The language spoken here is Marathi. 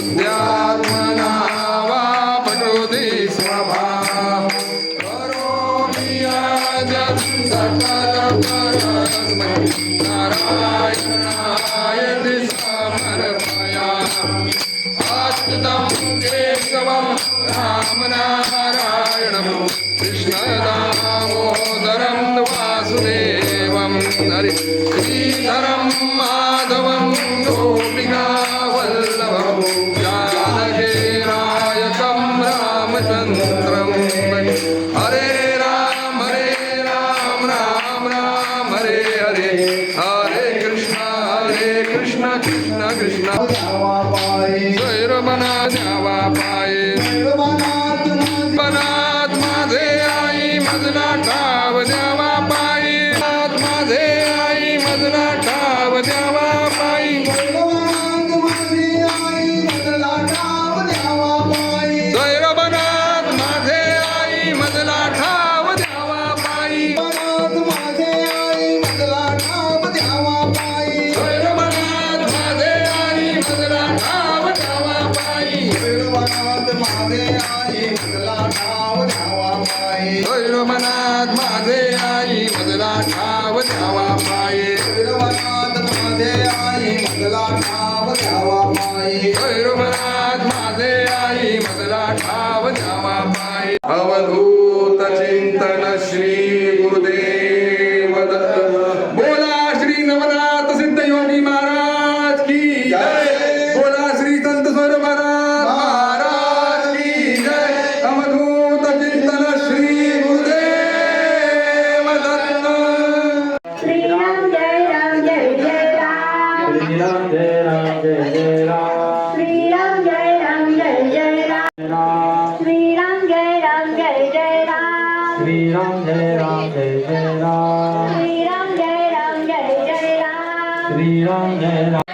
बुद्ध्यात्मना वा प्रकृती स्वभा नारायणाय समर्पया आस्तुतं केशवं रामनारायणं कृष्णदामोदरं वासुदेवं हरि श्रीधरं माधवं রমনা যাওয়া পায়ে द्यावा पाये होईल मनात माझे आई मजला ठाव द्यावा पाये होईल मनात माझे आई मजला ठाव द्यावा पाये होईल Jai Ram Jai Jai Ram